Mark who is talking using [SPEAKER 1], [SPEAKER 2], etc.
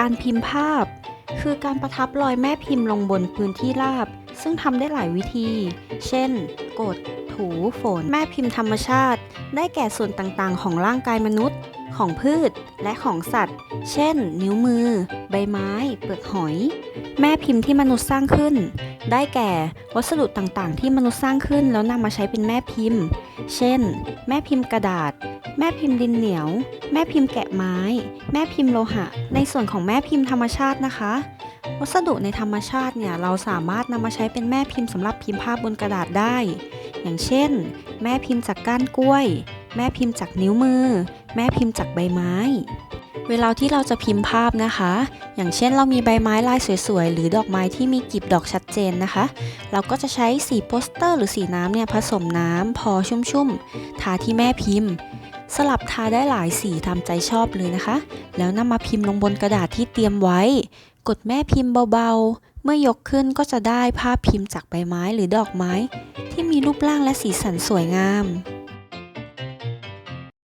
[SPEAKER 1] การพิมพ์ภาพ คือการประทับรอยแม่พิมพ์ลงบนพื้นที่ราบ ซึ่งทำได้หลายวิธี เช่น กด ถู ฝน แม่พิมพ์ธรรมชาติ ได้แก่ส่วนต่างๆ ของร่างกายมนุษย์ ของพืชและของสัตว์ เช่น นิ้วมือ ใบไม้ เปลือกหอย แม่พิมพ์ที่มนุษย์สร้างขึ้น ได้แก่วัสดุต่างๆ ที่มนุษย์สร้างขึ้นแล้วนำมาใช้เป็นแม่พิมพ์ เช่น แม่พิมพ์กระดาษ แม่พิมพ์ดินเหนียว แม่พิมพ์แกะไม้ แม่พิมพ์โลหะ ในส่วนของแม่พิมพ์ธรรมชาตินะคะ วัสดุในธรรมชาติเนี่ยเราสามารถนำมาใช้เป็นแม่พิมพ์สำหรับพิมพ์ภาพบนกระดาษได้ อย่างเช่น แม่พิมพ์จากก้านกล้วย แม่พิมพ์จากนิ้วมือ แม่พิมพ์จากใบไม้ เวลาที่เราจะพิมพ์ภาพนะคะ อย่างเช่นเรามีใบไม้ลายสวยๆ หรือดอกไม้ที่มีกลีบดอกชัดเจนนะคะ เราก็จะใช้สีโปสเตอร์หรือสีน้ำเนี่ยผสมน้ำพอชุ่มๆ ทาที่แม่พิมพ์ สลับทาได้หลายสีตามใจชอบเลยนะคะ แล้วนำมาพิมพ์ลงบนกระดาษที่เตรียมไว้ กดแม่พิมพ์เบาๆ เมื่อยกขึ้นก็จะได้ภาพพิมพ์จากใบไม้หรือดอกไม้ ที่มีรูปร่างและสีสันสวยงาม